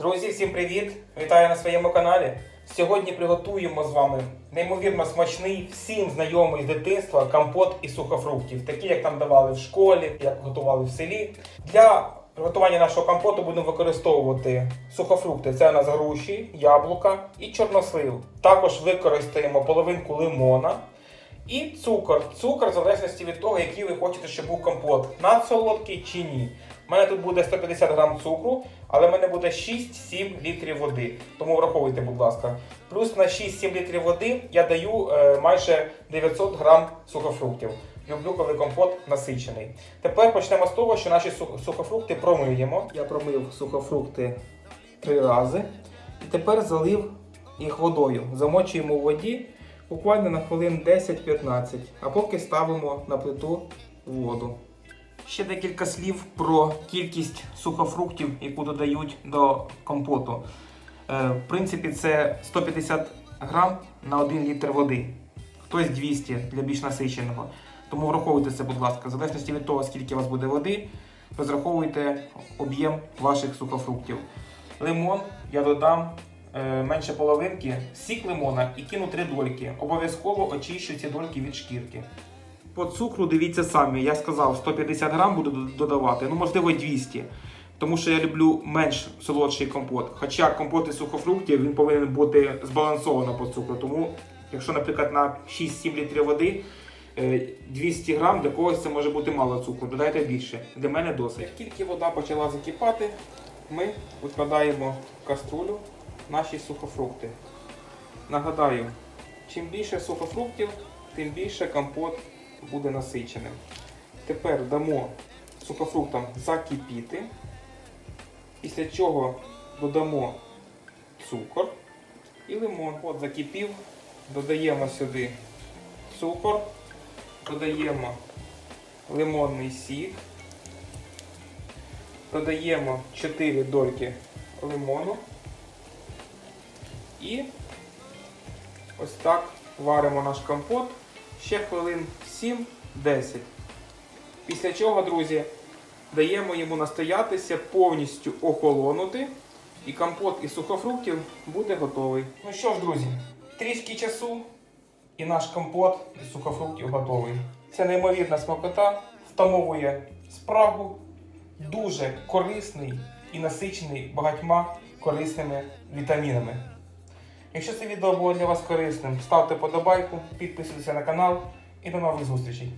Друзі, всім привіт! Вітаю на своєму каналі. Сьогодні приготуємо з вами неймовірно смачний, всім знайомий з дитинства компот із сухофруктів, такі як нам давали в школі, як готували в селі. Для приготування нашого компоту будемо використовувати сухофрукти. Це у нас груші, яблука і чорнослив. Також використаємо половинку лимона. І цукор. Цукор в залежності від того, який ви хочете, щоб був компот. Надсолодкий чи ні. У мене тут буде 150 грам цукру, але в мене буде 6-7 літрів води. Тому враховуйте, будь ласка. Плюс на 6-7 літрів води я даю е, майже 900 грам сухофруктів. Люблю, коли компот насичений. Тепер почнемо з того, що наші сухофрукти промиємо. Я промив сухофрукти три рази. І тепер залив їх водою. Замочуємо у воді буквально на хвилин 10-15, а поки ставимо на плиту воду. Ще декілька слів про кількість сухофруктів, яку додають до компоту. Е, в принципі, це 150 грам на 1 літр води. Хтось 200 для більш насиченого. Тому враховуйте це, будь ласка, в залежності від того, скільки у вас буде води, розраховуйте об'єм ваших сухофруктів. Лимон я додам е, менше половинки, сік лимона і кину три дольки. Обов'язково очищу ці дольки від шкірки. По цукру дивіться самі, я сказав 150 грам буду додавати, ну можливо 200. Тому що я люблю менш солодший компот. Хоча компот із сухофруктів він повинен бути збалансовано по цукру. Тому, якщо, наприклад, на 6-7 літрів води е, 200 грам, для когось це може бути мало цукру. Додайте більше. Для мене досить. Як тільки вода почала закипати, ми викладаємо в каструлю наші сухофрукти. Нагадаю, чим більше сухофруктів, тим більше компот буде насиченим. Тепер дамо сухофруктам закипіти, після чого додамо цукор і лимон. От закипів, додаємо сюди цукор, додаємо лимонний сік, додаємо 4 дольки лимону. І ось так варимо наш компот ще хвилин 7-10. Після чого, друзі, даємо йому настоятися, повністю охолонути, і компот із сухофруктів буде готовий. Ну що ж, друзі, трішки часу, і наш компот із сухофруктів готовий. Це неймовірна смакота, втамовує спрагу, дуже корисний і насичений багатьма корисними вітамінами. Якщо це відео було для вас корисним, ставте подобайку, підписуйтесь на канал і до нових зустрічей.